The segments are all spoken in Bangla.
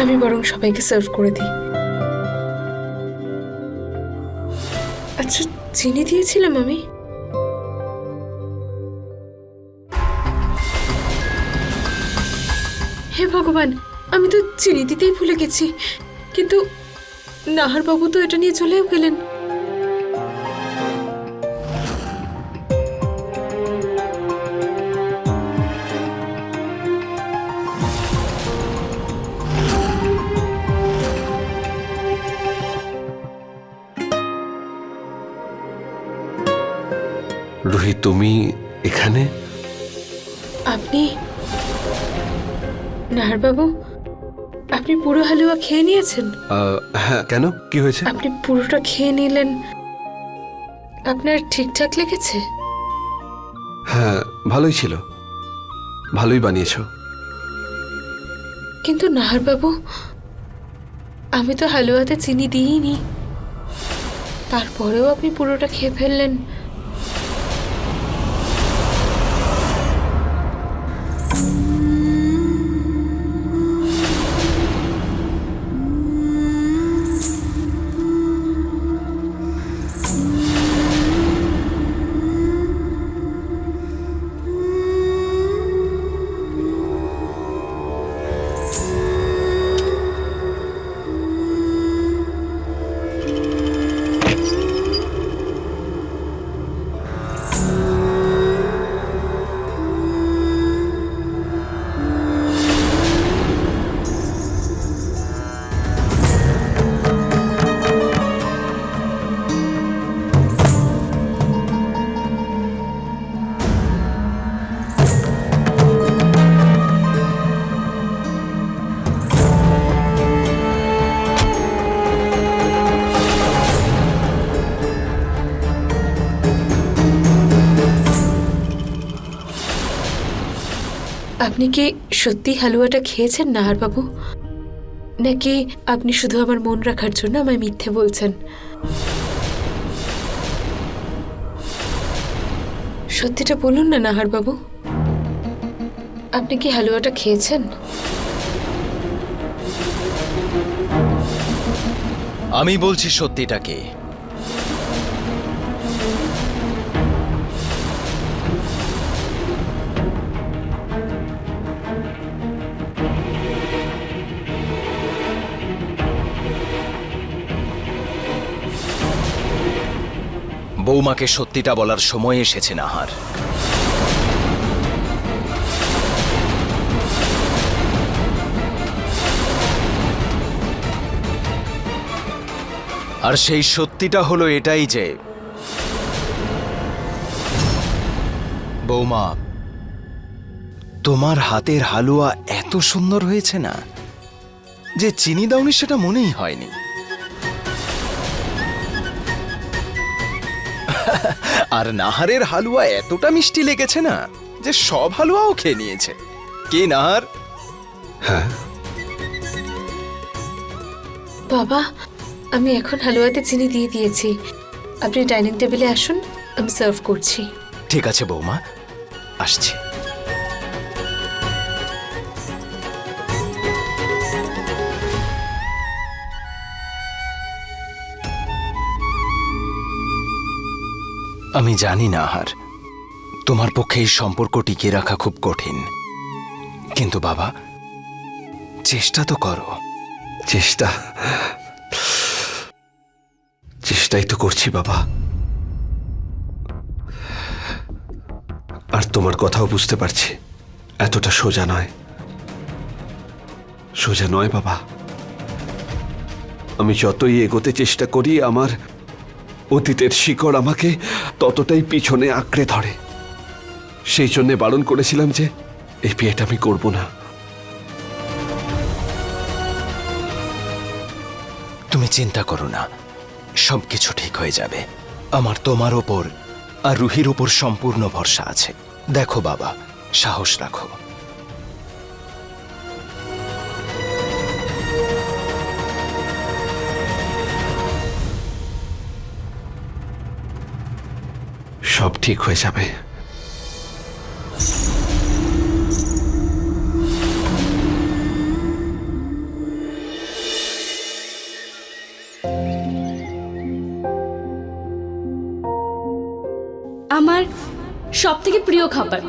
আমি বরং সবাইকে সার্ভ করে দিই। আচ্ছা চিনি দিয়েছিলাম আমি। হে ভগবান, আমি তো চিনি দিতেই ভুলে গেছি। কিন্তু নাহার বাবু তো এটা নিয়ে চলেও গেলেন। রুহি তুমি এখানে? আপনি নাহার বাবু আপনি পুরো হালুয়া খেয়ে নিয়েছেন? হ্যাঁ কেন? কি হয়েছে? আপনি পুরোটা খেয়ে নিলেন। আপনার ঠিকঠাক লেগেছে? হ্যাঁ ভালোই ছিল। ভালোই বানিয়েছো। কিন্তু নাহার বাবু আমি তো হালুয়াতে চিনি দিইনি। তারপরেও আপনি পুরোটা খেয়ে ফেললেন। আপনি কি সত্যি হালুয়াটা খেয়েছেন নাহার বাবু নাকি আপনি শুধু আমার মন রাখার জন্য আমায় মিথ্যে বলছেন? সত্যিটা বলুন না নাহার বাবু আপনি কি হালুয়াটা খেয়েছেন? আমি বলছি সত্যিটাকে। বৌমাকে সত্যিটা বলার সময় এসেছে, নাহার। আর সেই সত্যিটা হলো এটাই যে, বৌমা, তোমার হাতের হালুয়া এত সুন্দর হয়েছে না, যে চিনি দাওনি সেটা মনেই হয়নি। আর নাহারের হালুয়া এতটা মিষ্টি লেগেছে না যে সব হালুয়াও খেয়ে নিয়েছে। কে নাহার? হ্যাঁ। বাবা আমি এখন হালুয়াতে চিনি দিয়ে দিয়েছি। আপনি ডাইনিং টেবিলে আসুন আমি সার্ভ করছি। ঠিক আছে বৌমা আসছি। আমি জানি না, আহার। তোমার পক্ষে এই সম্পর্ক টিকিয়ে রাখা খুব কঠিন। কিন্তু বাবা, চেষ্টা তো করো। চেষ্টা? চেষ্টাই তো করছি, বাবা। আর তোমার কথাও বুঝতে পারছি। এতটা সোজা নয়। সোজা নয়, বাবা। আমি যতই এগোতে চেষ্টা করি, আমার অতীতের শিকড় আমাকে ততটাই পিছনে আঁকড়ে ধরে। সেই জন্যে বারণ করেছিলাম যে, এই বিয়েটা আমি করব না। তুমি চিন্তা করো না সবকিছু ঠিক হয়ে যাবে। আমার তোমার ওপর আর রুহির ওপর সম্পূর্ণ ভরসা আছে। দেখো বাবা, সাহস রাখো। সব ঠিক হয়ে যাবে। আমার সব থেকে প্রিয় খাবার।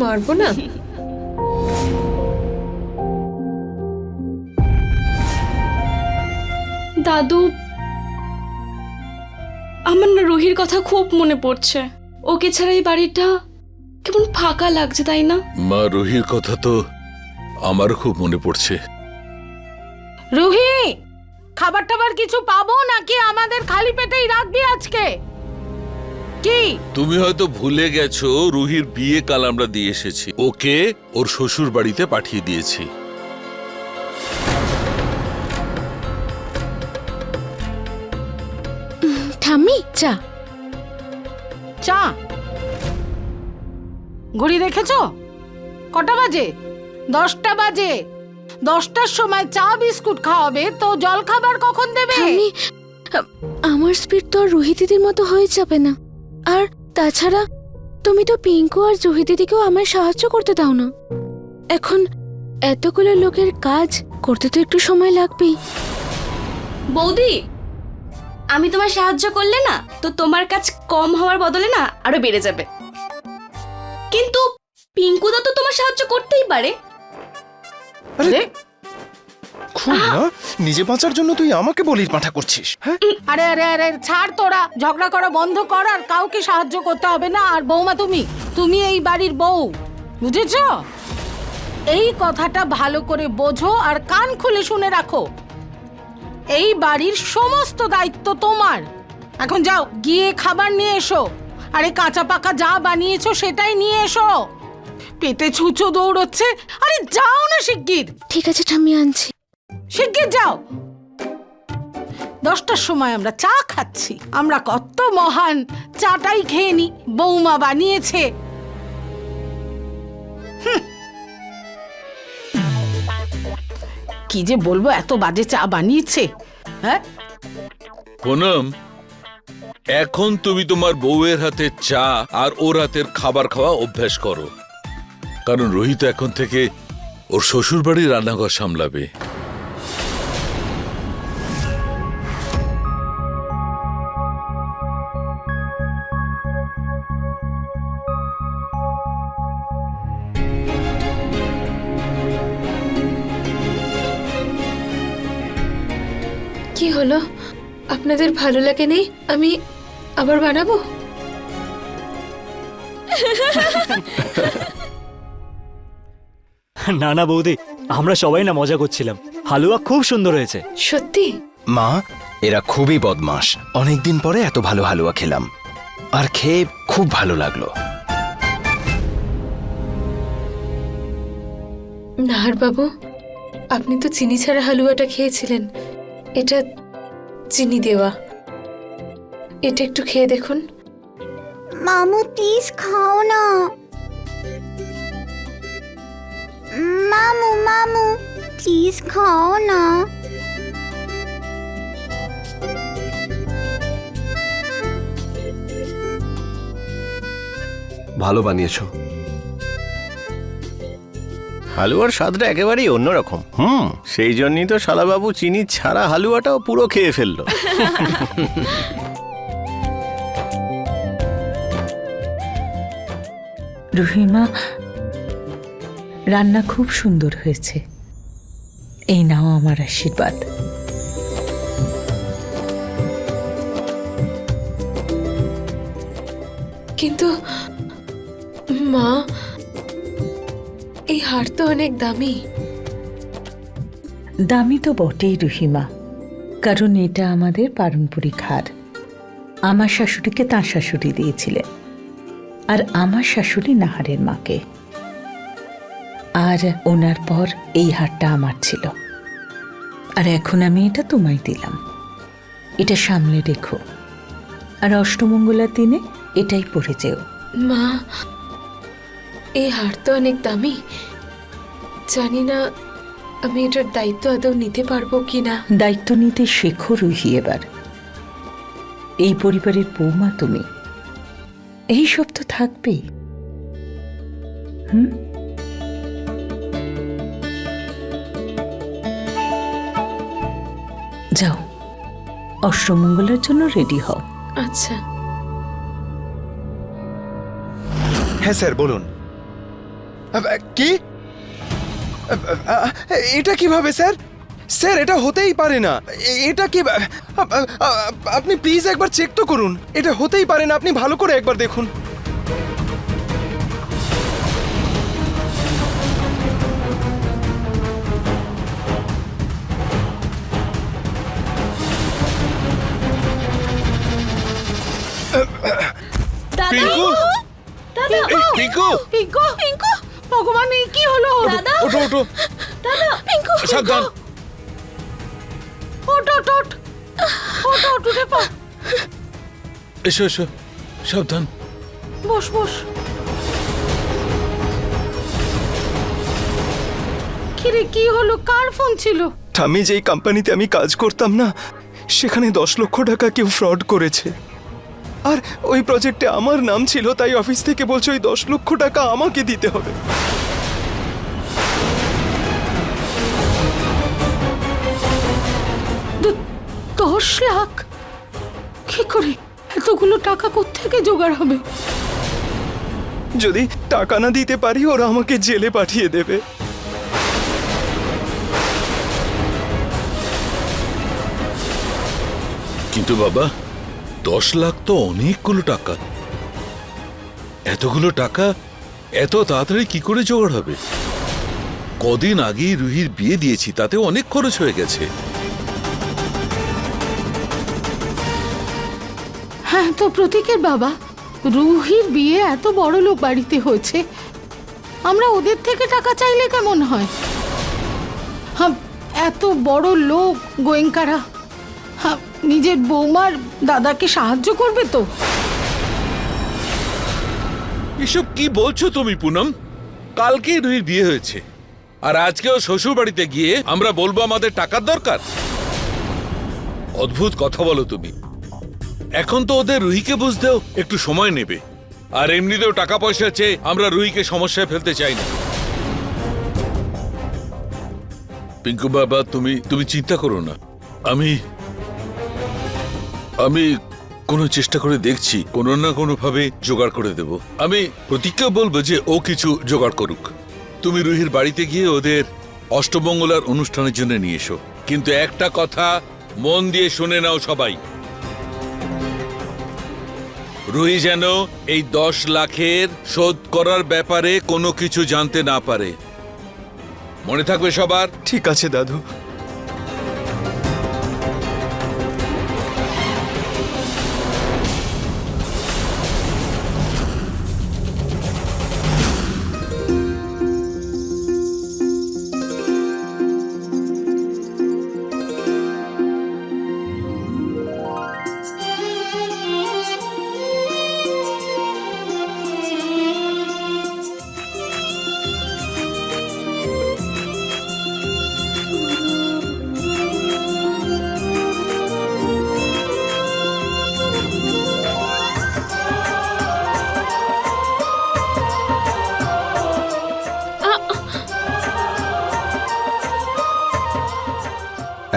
মারবো না? দাদু রুহির কথা খুব মনে পড়ছে। ওকে ছাড়া এই বাড়িটা কেমন ফাঁকা লাগছে তাই না? মা রুহির কথা তো আমার খুব মনে পড়ছে। রুহি খাবার টাবার কিছু পাবো নাকি আমাদের খালি পেটেই রাখবি আজকে? কি? তুমি হয়তো ভুলে গেছো রুহির বিয়ে কাল আমরা দিয়ে এসেছি। ওকে ওর শ্বশুর বাড়িতে পাঠিয়ে দিয়েছি। ঠাম্মি চা। চা। ঘড়ি দেখেছ? কটা বাজে? দশটা বাজে। দশটার সময় চা বিস্কুট খাওয়াবে তো জল খাবার কখন দেবে? আমার স্পিড তো আর রুহি দিদির মতো হয়ে যাবে না। আর তাছাড়া তুমি তো পিঙ্কু আর জুহি দিদিকেও আমায় সাহায্য করতে দাও না। এখন এতগুলো লোকের কাজ করতে তো একটু সময় লাগবেই। বৌদি আমি তোমার সাহায্য করলে না তো তোমার কাজ কম হওয়ার বদলে না আরও বেড়ে যাবে। কিন্তু পিঙ্কুদা তো তোমার সাহায্য করতেই পারে। না? নিজে বাঁচার জন্য তুই আমাকে বলির পাঠা করছিস হ্যাঁ? আরে আরে আরে ছাড় তোরা। ঝগড়া করা বন্ধ কর আর কাউকে সাহায্য করতে হবে না। আর বৌমা তুমি তুমি এই বাড়ির বউ বুঝেছ? এই কথাটা ভালো করে বোঝো আর কান খুলে শুনে রাখো। এই বাড়ির সমস্ত দায়িত্ব তোমার। এখন যাও গিয়ে খাবার নিয়ে এসো। আরে কাঁচা পাকা যা বানিয়েছো সেটাই নিয়ে এসো। পেটে ছুঁচো দৌড়চ্ছে আরে যাও না শিগগির। ঠিক আছে ঠাম্মি আনছি। শিগগির যাও। দশটার সময় আমরা চা খাচ্ছি। আমরা কত মহান চাটাই খেয়ে নি বৌমা বানিয়েছে। হুঁ। কি যে বলব, এত বাজে চা বানিয়েছে? হ্যাঁ? পুনম এখন তুমি তোমার বউয়ের হাতে চা আর ওর হাতের খাবার খাওয়া অভ্যাস করো। কারণ রোহিত এখন থেকে ওর শ্বশুর বাড়ির রান্নাঘর সামলাবে। আপনাদের ভালো লাগে নেই আমি আবার বানাবো? না না বৌদি আমরা সবাই না মজা করছিলাম। হালুয়া খুব সুন্দর হয়েছে। সত্যি? মা এরা খুবই বদমাস অনেকদিন পরে এত ভালো হালুয়া খেলাম। আর খেয়ে খুব ভালো লাগল। নাহার বাবু আপনি তো চিনি ছাড়া হালুয়াটা খেয়েছিলেন। এটা চিনি দেওয়া। এটা একটু খেয়ে দেখুন। মামু প্লিজ খাও না। মামু মামু প্লিজ খাও না। ভালো বানিয়েছো। হালুয়ার স্বাদটা একেবারেই অন্যরকম। হুম সেই জন্যই তো শালাবাবু চিনি ছাড়া হালুয়াটাও পুরো খেয়ে ফেলল। রহিমা রান্না খুব সুন্দর হয়েছে। এই নাও আমার আশীর্বাদ। কিন্তু মা হার তো অনেক দামি। দামি তো বটেই রহিমা কারণ এটা আমাদের পারম্পরিক হার। আমার শাশুড়িকে তাঁর শাশুড়ি দিয়েছিলেন আর আমার শাশুড়ি নাহারের মাকে। আর ওনার পর এই হারটা আমার ছিল। আর এখন আমি এটা তোমায় দিলাম। এটা সামলে রেখো। আর অষ্টমঙ্গলার দিনে এটাই পরে যেও। মা এই হার তো অনেক দামি। জানি না আমি এটার দায়িত্ব আদৌ নিতে পারব কি না দায়িত্ব নিতে শেখো রুহি এবার। এই পরিবারের বৌমা তুমি। এই সব তো থাকবেই। হুম? যাও অষ্টমঙ্গলের জন্য রেডি হও। আচ্ছা। হ্যাঁ স্যার বলুন। কি? এটা কীভাবে স্যার? স্যার এটা হতেই পারে না। এটা কি আপনি প্লিজ একবার চেক তো করুন। এটা হতেই পারে না আপনি ভালো করে একবার দেখুন। পিঙ্কু! পিঙ্কু! পিঙ্কু পিঙ্কু! ভগবান এই কি হলো? দাদা! ওঠো ওঠো। দাদা! পিঙ্কু সাবধান। উঠে পা এসো এসো। সাবধান। বস বস। কিরে কি হলো? কার ফোন ছিল? আমি যেই কোম্পানিতে আমি কাজ করতাম না সেখানে দশ লক্ষ টাকা কেউ ফ্রড করেছে। আর ওই প্রজেক্টে আমার নাম ছিল তাই অফিস থেকে বলছে ওই দশ লক্ষ টাকা আমাকে দিতে হবে। দশ লাখ। কি করে? এতগুলো টাকা কোত্থেকে জোগাড় হবে? যদি টাকা না দিতে পারি ওরা আমাকে জেলে পাঠিয়ে দেবে। কিন্তু বাবা দশ লাখ তো অনেকগুলো টাকা। এতগুলো টাকা এত তাড়াতাড়ি কি করে জোগাড় হবে? কদিন আগেই রুহির বিয়ে দিয়েছি তাতে অনেক খরচ হয়ে গেছে। তো প্রতীকের বাবা। রুহির বিয়ে এত বড় লোক বাড়িতে হয়েছে। আমরা ওদের থেকে টাকা চাইলে কেমন হয়? এত বড় লোক, গোয়েঙ্কারা। নিজের বৌমার দাদাকে সাহায্য করবে তো? এসব কি বলছো তুমি, পুনম? কালকেই রুহির বিয়ে হয়েছে। আর আজকেও শ্বশুর বাড়িতে গিয়ে আমরা বলব আমাদের টাকার দরকার। অদ্ভুত কথা বলো তুমি। এখন তো ওদের রুহিকে বুঝতেও একটু সময় নেবে। আর এমনিতেও টাকা পয়সা চেয়ে আমরা রুহিকে সমস্যায় ফেলতে চাই না। পিঙ্কু বাবা, তুমি তুমি চিন্তা করো না। আমি আমি কোনো চেষ্টা করে দেখছি, কোনো না কোনো ভাবে জোগাড় করে দেব। আমি প্রতিজ্ঞা বলব যে ও কিছু জোগাড় করুক। তুমি রুহির বাড়িতে গিয়ে ওদের অষ্টমঙ্গলার অনুষ্ঠানের জন্য নিয়ে এসো। কিন্তু একটা কথা মন দিয়ে শুনে নাও সবাই। রুহি যেন এই দশ লাখের শোধ করার ব্যাপারে কোনো কিছু জানতে না পারে। মনে থাকবে সবার? ঠিক আছে, দাদু।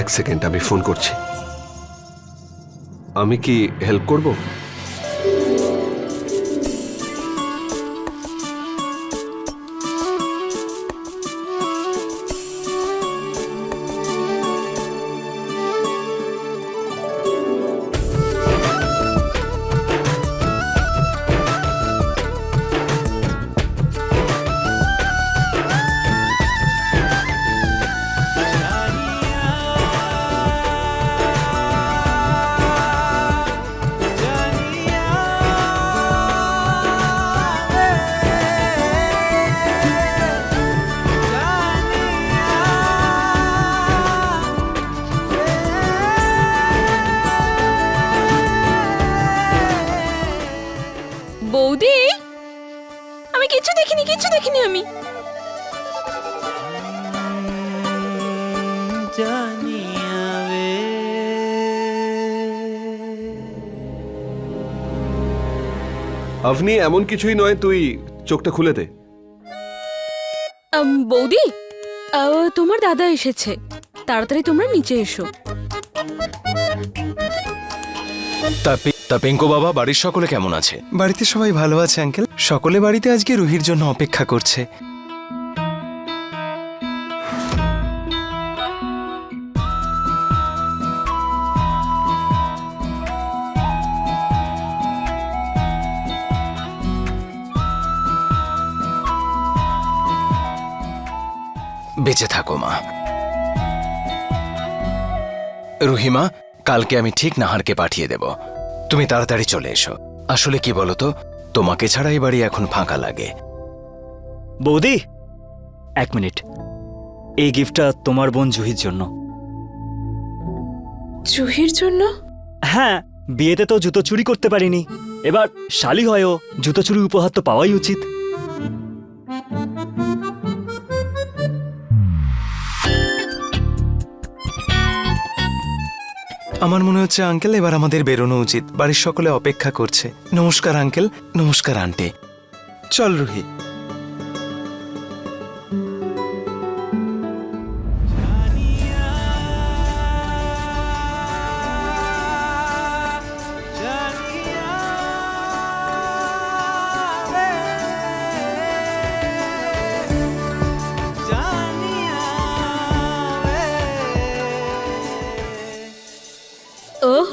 এক সেকেন্ড আমি ফোন করছি। আমি কি হেল্প করব? আপনি এমন কিছুই নয় তুই চোখটা খুলে দে। আম, বৌদি আহ, তোমার দাদা এসেছে। তাড়াতাড়ি তোমরা নিচে এসো। তা পি- তা পিঙ্কু বাবা বাড়ির সকলে কেমন আছে? বাড়িতে সবাই ভালো আছে আঙ্কেল। সকলে বাড়িতে আজকে রুহির জন্য অপেক্ষা করছে। বেঁচে থাকো মা। রুহিমা কালকে আমি ঠিক নাহারকে পাঠিয়ে দেব। তুমি তাড়াতাড়ি চলে এসো। আসলে কি বলতো তোমাকে ছাড়া এই বাড়ি এখন ফাঁকা লাগে। বৌদি! এক মিনিট। এই গিফটটা তোমার বোন জুহির জন্য। জুহির জন্য? হ্যাঁ বিয়েতে তো জুতো চুরি করতে পারিনি। এবার শালি হয়েও জুতো চুরি উপহার তো পাওয়াই উচিত। আমার মনে হচ্ছে আঙ্কেল এবার আমাদের বেরোনো উচিত। বাড়ির সকলে অপেক্ষা করছে। নমস্কার, আঙ্কেল। নমস্কার, আন্টে। চল রুহি।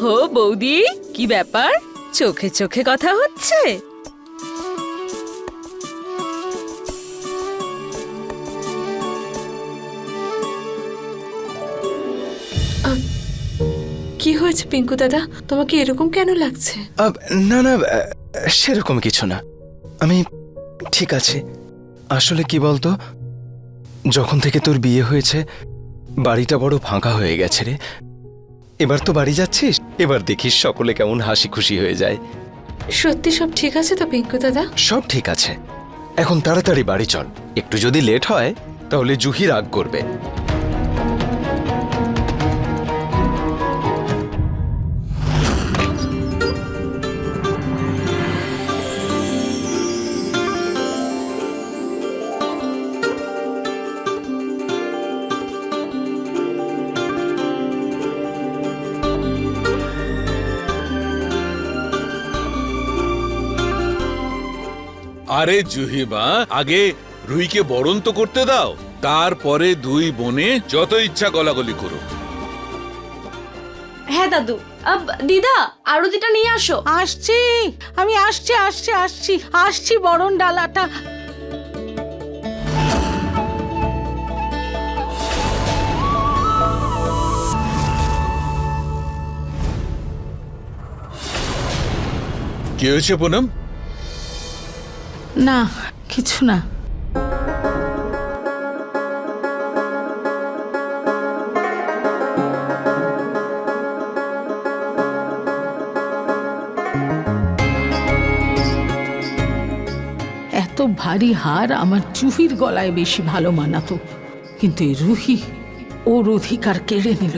ওহো বৌদি কি ব্যাপার? চোখে চোখে কথা হচ্ছে? কি হয়েছে পিঙ্কু দাদা? তোমাকে এরকম কেন লাগছে? আব, না না সেরকম কিছু না। আমি ঠিক আছে। আসলে কি বলতো যখন থেকে তোর বিয়ে হয়েছে বাড়িটা বড় ফাঁকা হয়ে গেছে রে। এবার তো বাড়ি যাচ্ছিস? এবার দেখিস সকলে কেমন হাসি খুশি হয়ে যায়। সত্যি সব ঠিক আছে তো পিঙ্কু দাদা? সব ঠিক আছে। এখন তাড়াতাড়ি বাড়ি চল। একটু যদি লেট হয় তাহলে জুহি রাগ করবে। আরে জুহিমা আগে রুইকে বরণ তো করতে দাও তারপরে দুই বোনে যত ইচ্ছা গলাগলি করো। হ্যাঁ দাদু আব, দিদা আরতিটা নিয়ে আসো। আসছি আমি আসছি আসছি আসছি আসছি বরণ ডালাটা। কি হয়েছে পুনম? না, কিছু না। এত ভারী হার আমার চুহির গলায় বেশি ভালো মানাতো, কিন্তু রুহি ওর অধিকার কেড়ে নিল।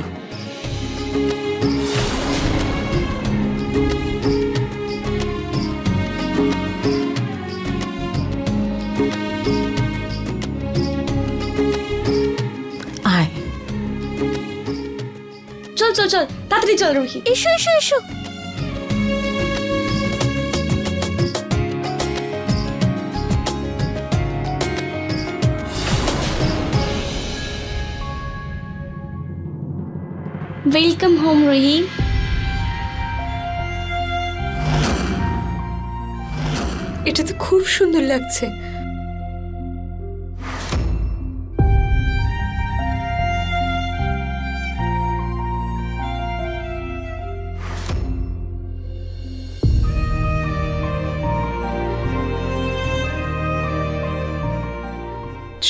চল তাড়াতাড়ি চল রুহি। এসো এসো এসো। ওয়েলকাম হোম রুহি এটা তো খুব সুন্দর লাগছে।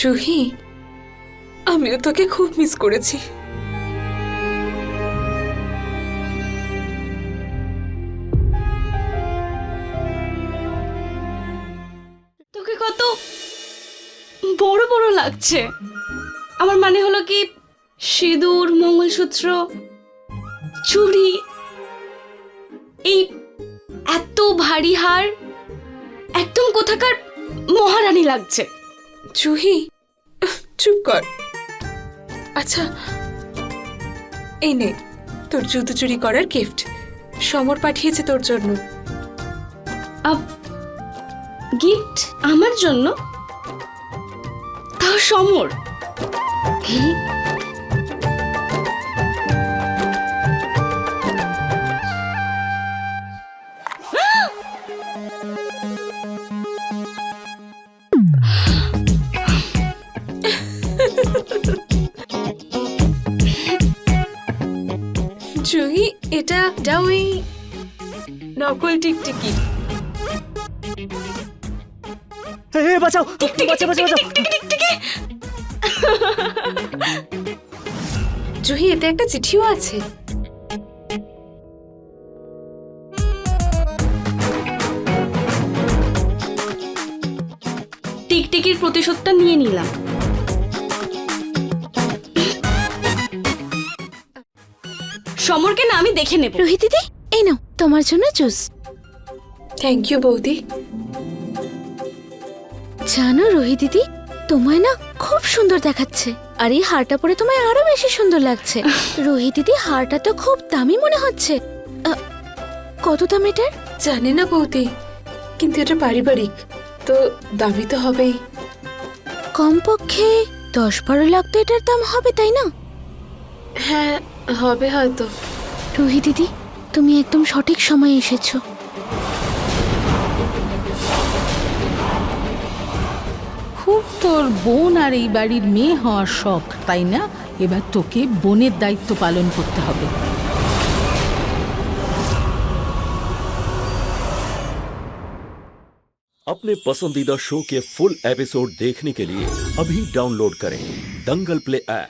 জুহি আমিও তোকে খুব মিস করেছি। তোকে কত বড় বড় লাগছে। আমার মানে হলো কি সিঁদুর মঙ্গলসূত্র চুড়ি এই এত ভারী হার একদম কোথাকার মহারানী লাগছে। জুহি চুপ কর। আচ্ছা এই নে, তোর জুতো চুরি করার গিফট সমর পাঠিয়েছে তোর জন্য। গিফট আমার জন্য? তা সমর? এটা এটা ওই নকল টিকটিকি। বাঁচাও! বাঁচাও বাঁচাও বাঁচাও! জুহি এতে একটা চিঠিও আছে। টিকটিকির প্রতিশোধটা নিয়ে নিলাম। সমরকে না আমি দেখে নেব। রোহিত দিদি এই নাও তোমার জন্য জুস। থ্যাংক ইউ বৌদি। জানো রোহিত দিদি তোমায় না খুব সুন্দর দেখাচ্ছে আর এই হারটা পরে তোমায় আরও বেশি সুন্দর লাগছে। রোহিত দিদি হারটা তো খুব দামি মনে হচ্ছে। আ, কত দাম এটার? জানি না বৌদি কিন্তু এটা পারিবারিক তো দামি তো হবেই। কমপক্ষে দশ বারো লাখ তো এটার দাম হবে তাই না? হ্যাঁ হবে হয়তো রোহিত দিদি তুমি একদম সঠিক সময়ে এসেছো খুব তোর বোন আর এই বাড়ির মেয়ে হওয়ার শখ তাই না এবার তোকে বোনের দায়িত্ব পালন করতে হবে अपने पसंदीदा शो के फुल एपिसोड देखने के लिए अभी डाउनलोड करें दंगल प्ले ऐप